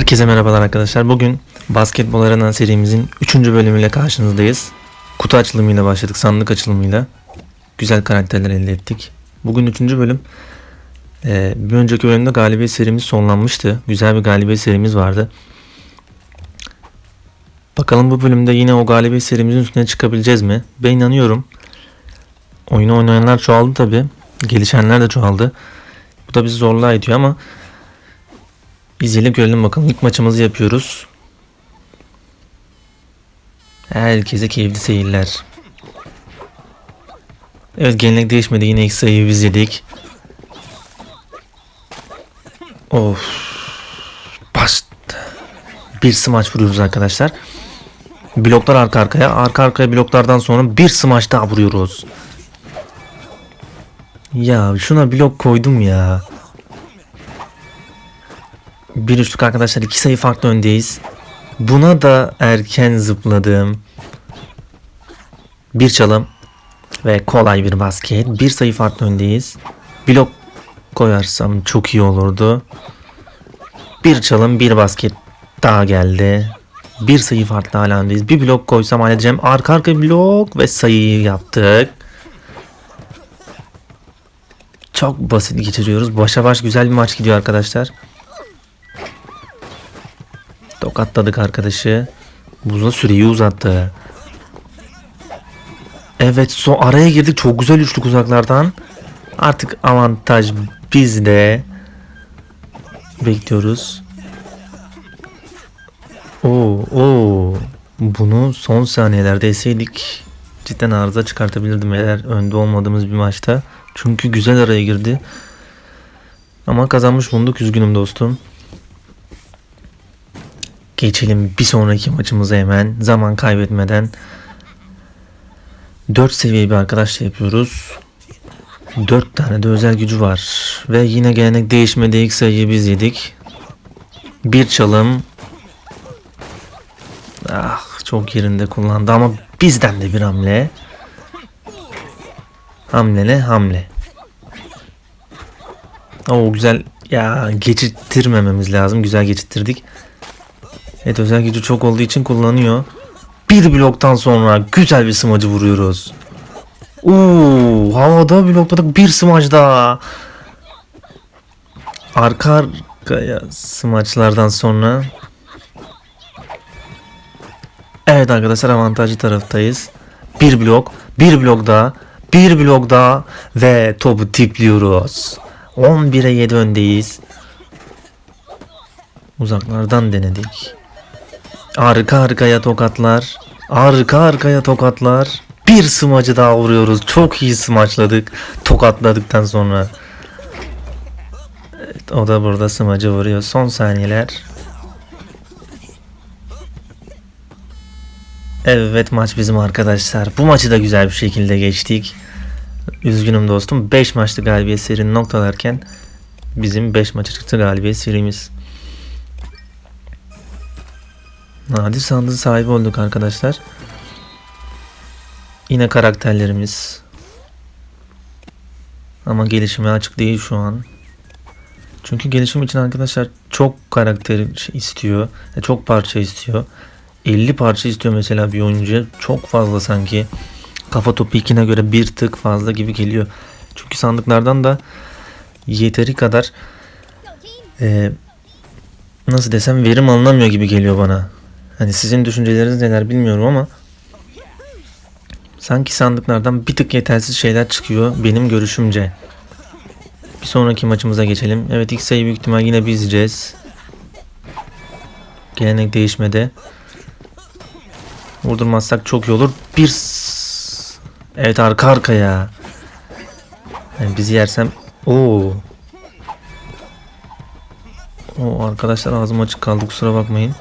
Herkese merhabalar arkadaşlar. Bugün Basketbol Arena serimizin 3. bölümüyle karşınızdayız. Kutu açılımıyla başladık, sandık açılımıyla. Güzel karakterler elde ettik. Bugün 3. bölüm. Ee, bir önceki bölümde galibiyet serimiz sonlanmıştı. Güzel bir galibiyet serimiz vardı. Bakalım bu bölümde yine o galibiyet serimizin üstüne çıkabileceğiz mi? Ben inanıyorum. Oyunu oynayanlar çoğaldı tabi. Gelişenler de çoğaldı. Bu da bizi zorluğa ediyor ama İzleyelim görelim bakalım. İlk maçımızı yapıyoruz. Herkese keyifli seyirler. Evet gelenek değişmedi. Yine ilk sayıyı biz yedik. Of. Bas. Bir smaç vuruyoruz arkadaşlar. Bloklar arka arkaya. Arka arkaya bloklardan sonra bir smaç daha vuruyoruz. Ya şuna blok koydum ya. Bir üçlük arkadaşlar iki sayı farklı öndeyiz. Buna da erken zıpladım. Bir çalım ve kolay bir basket. Bir sayı farklı öndeyiz. Blok koyarsam çok iyi olurdu. Bir çalım bir basket daha geldi. Bir sayı farklı hala öndeyiz. Bir blok koysam halledeceğim. Arka arka blok ve sayıyı yaptık. Çok basit geçiriyoruz. Başa baş güzel bir maç gidiyor arkadaşlar. Tokatladık arkadaşı. Buzda süreyi uzattı. Evet so araya girdik. Çok güzel üçlük uzaklardan. Artık avantaj bizde. Bekliyoruz. Oo, oo. Bunu son saniyelerde eseydik cidden arıza çıkartabilirdim eğer önde olmadığımız bir maçta. Çünkü güzel araya girdi. Ama kazanmış bulunduk. Üzgünüm dostum. Geçelim bir sonraki maçımıza hemen zaman kaybetmeden 4 seviye bir arkadaşla yapıyoruz. 4 tane de özel gücü var. Ve yine gelenek değişmedi ilk sayıyı biz yedik. Bir çalım. Ah çok yerinde kullandı ama bizden de bir hamle. Hamle ne? Hamle. Oo güzel. Ya geçittirmememiz lazım. Güzel geçittirdik. Evet özel gücü çok olduğu için kullanıyor. Bir bloktan sonra güzel bir smacı vuruyoruz. Oo, havada blokladık bir smaç daha. Arka arkaya smaçlardan sonra. Evet arkadaşlar avantajlı taraftayız. Bir blok, bir blok daha, bir blok daha ve topu tipliyoruz. 11'e 7 öndeyiz. Uzaklardan denedik. Arka arkaya tokatlar. Arka arkaya tokatlar. Bir smacı daha vuruyoruz. Çok iyi smaçladık. Tokatladıktan sonra. Evet, o da burada smacı vuruyor. Son saniyeler. Evet maç bizim arkadaşlar. Bu maçı da güzel bir şekilde geçtik. Üzgünüm dostum. 5 maçlı galibiyet serini noktalarken bizim 5 maça çıktı galibiyet serimiz. Nadir sandığı sahibi olduk arkadaşlar. Yine karakterlerimiz. Ama gelişime açık değil şu an. Çünkü gelişim için arkadaşlar çok karakter istiyor. e, Çok parça istiyor. 50 parça istiyor mesela bir oyuncu. Çok fazla sanki. Kafa topu ikine göre bir tık fazla gibi geliyor. Çünkü sandıklardan da yeteri kadar e, nasıl desem verim alınamıyor gibi geliyor bana. Hani sizin düşünceleriniz neler bilmiyorum ama sanki sandıklardan bir tık yetersiz şeyler çıkıyor benim görüşümce. Bir sonraki maçımıza geçelim. Evet ilk sayı büyük ihtimal yine biz yiyeceğiz. Gelenek değişmedi. Vurdurmazsak çok iyi olur. Bir Evet arka arkaya. Yani bizi yersem Oo. O arkadaşlar ağzım açık kaldı kusura bakmayın.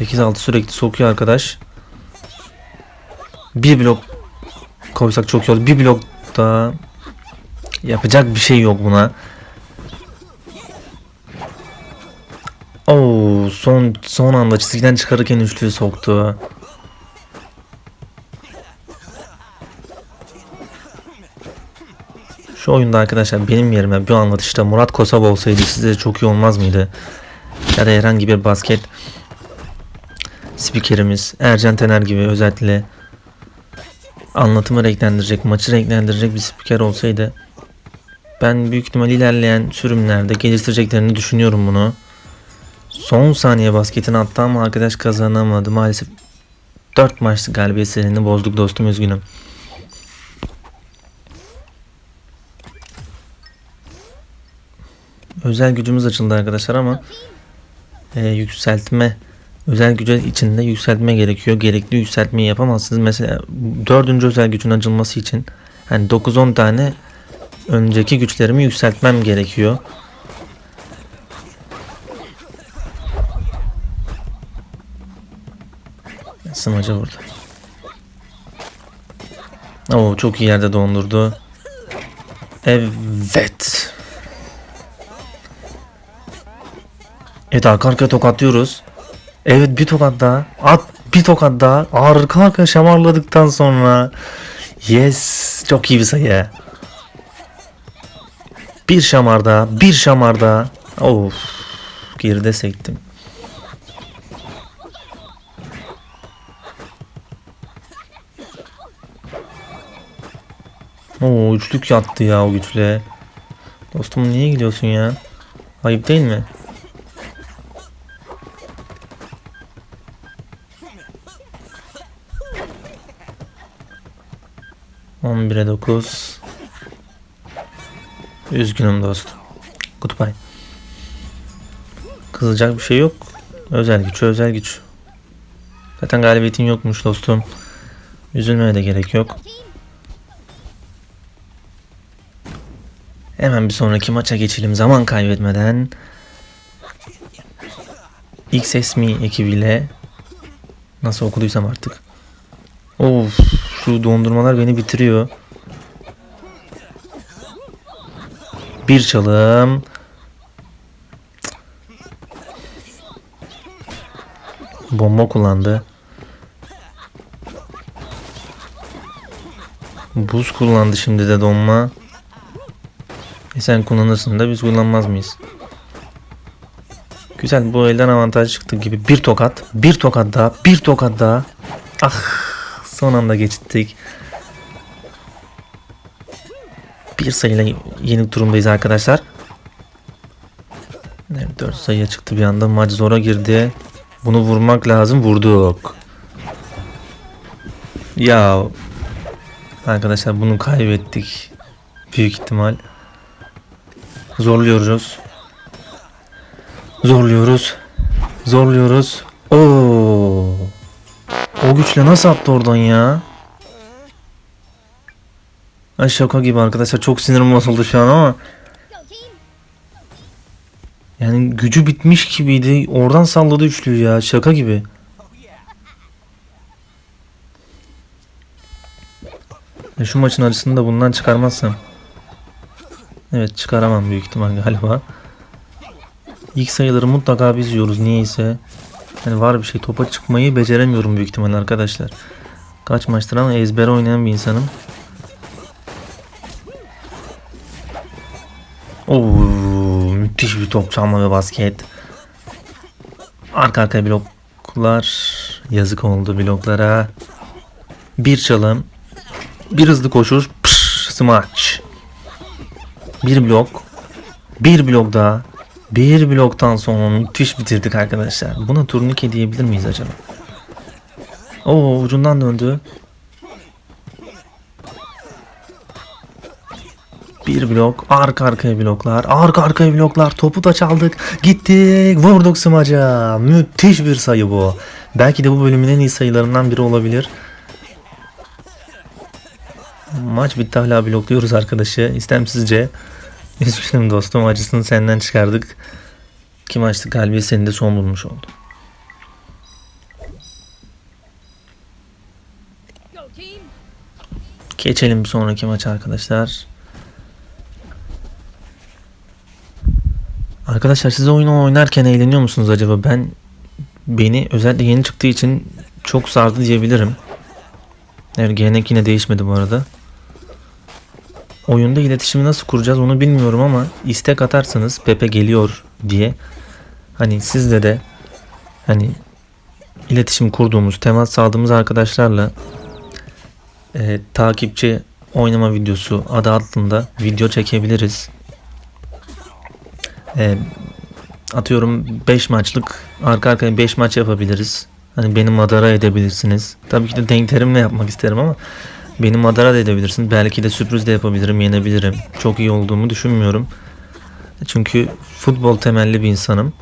8-6 sürekli sokuyor arkadaş. Bir blok koysak çok iyi olur. Bir blok daha yapacak bir şey yok buna. Oo, son son anda çizgiden çıkarırken üçlüyü soktu. Şu oyunda arkadaşlar benim yerime bir anlatışta Murat Kosov olsaydı size çok iyi olmaz mıydı? Ya da herhangi bir basket spikerimiz Ercan Tener gibi özellikle anlatımı renklendirecek, maçı renklendirecek bir spiker olsaydı ben büyük ihtimal ilerleyen sürümlerde geliştireceklerini düşünüyorum bunu. Son saniye basketini attı ama arkadaş kazanamadı. Maalesef 4 maçlık galibiyet serini bozduk dostum üzgünüm. Özel gücümüz açıldı arkadaşlar ama e, yükseltme özel gücü içinde yükseltme gerekiyor. Gerekli yükseltmeyi yapamazsınız. Mesela dördüncü özel gücün açılması için hani 9-10 tane önceki güçlerimi yükseltmem gerekiyor. Smaca vurdu. Oo çok iyi yerde dondurdu. Evet. Evet arka arkaya tokatlıyoruz. Evet bir tokat daha. At bir tokat daha. Arka arka şamarladıktan sonra. Yes. Çok iyi bir sayı. Bir şamar daha. Bir şamar daha. Of. Geride sektim. Oo üçlük yattı ya o güçle. Dostum niye gidiyorsun ya? Ayıp değil mi? On bire dokuz. Üzgünüm dostum. Goodbye. Kızacak bir şey yok. Özel güç, özel güç. Zaten galibiyetin yokmuş dostum. Üzülmeye de gerek yok. Hemen bir sonraki maça geçelim zaman kaybetmeden. XSMI ekibiyle nasıl okuduysam artık. Of şu dondurmalar beni bitiriyor. Bir çalım. Bomba kullandı. Buz kullandı şimdi de donma. E sen kullanırsın da biz kullanmaz mıyız? Güzel bu elden avantaj çıktı gibi. Bir tokat. Bir tokat daha. Bir tokat daha. Ah son anda geçtik. Bir sayıyla yenik durumdayız arkadaşlar. Evet 4 sayıya çıktı bir anda. Maç zora girdi. Bunu vurmak lazım. Vurduk. Ya arkadaşlar bunu kaybettik. Büyük ihtimal. Zorluyoruz. Zorluyoruz. Zorluyoruz. Oo. O güçle nasıl attı oradan ya? Ay şaka gibi arkadaşlar çok sinirim bozuldu şu an ama yani gücü bitmiş gibiydi. Oradan salladı üçlüyü ya. Şaka gibi. Ya şu maçın arasını da bundan çıkarmazsam. Evet çıkaramam büyük ihtimal galiba. İlk sayıları mutlaka biz yiyoruz niyeyse. Yani var bir şey topa çıkmayı beceremiyorum büyük ihtimal arkadaşlar. Kaç maçtır ama ezbere oynayan bir insanım. Oo, müthiş bir top çalma ve basket. Arka arkaya bloklar. Yazık oldu bloklara. Bir çalım. Bir hızlı koşuş. Pış, smaç. Bir blok. Bir blok daha. Bir bloktan sonra müthiş bitirdik arkadaşlar. Buna turnike diyebilir miyiz acaba? Oo ucundan döndü. Bir blok, arka arkaya bloklar, arka arkaya bloklar, topu da çaldık, gittik, vurduk smaca. Müthiş bir sayı bu. Belki de bu bölümün en iyi sayılarından biri olabilir. Maç bitti hala blokluyoruz arkadaşı istemsizce. Üzgünüm dostum acısını senden çıkardık. Kim açtı kalbi seni de son bulmuş oldu. Geçelim bir sonraki maça arkadaşlar. Arkadaşlar siz oyunu oynarken eğleniyor musunuz acaba? Ben beni özellikle yeni çıktığı için çok sardı diyebilirim. Evet gelenek yine değişmedi bu arada. Oyunda iletişimi nasıl kuracağız onu bilmiyorum ama istek atarsanız Pepe geliyor diye hani sizle de hani iletişim kurduğumuz, temas sağladığımız arkadaşlarla e, takipçi oynama videosu adı altında video çekebiliriz. E, atıyorum 5 maçlık arka arkaya 5 maç yapabiliriz. Hani beni madara edebilirsiniz. Tabii ki de denklerimle yapmak isterim ama beni madara da edebilirsiniz. Belki de sürpriz de yapabilirim, yenebilirim. Çok iyi olduğumu düşünmüyorum. Çünkü futbol temelli bir insanım.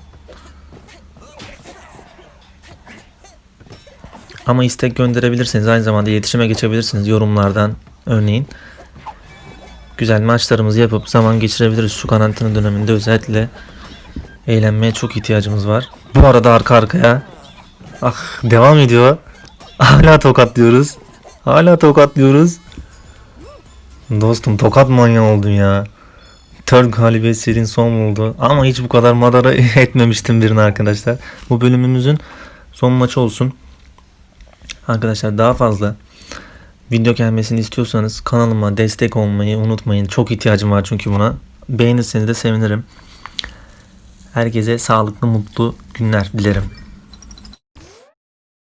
Ama istek gönderebilirsiniz. Aynı zamanda iletişime geçebilirsiniz yorumlardan örneğin. Güzel maçlarımızı yapıp zaman geçirebiliriz. Şu karantina döneminde özellikle eğlenmeye çok ihtiyacımız var. Bu arada arka arkaya ah devam ediyor. Hala tokatlıyoruz. Hala tokatlıyoruz. Dostum tokat manyağı oldun ya. Third galibiyet serinin son buldu. Ama hiç bu kadar madara etmemiştim birine arkadaşlar. Bu bölümümüzün son maçı olsun. Arkadaşlar daha fazla video gelmesini istiyorsanız kanalıma destek olmayı unutmayın. Çok ihtiyacım var çünkü buna. Beğenirseniz de sevinirim. Herkese sağlıklı, mutlu günler dilerim.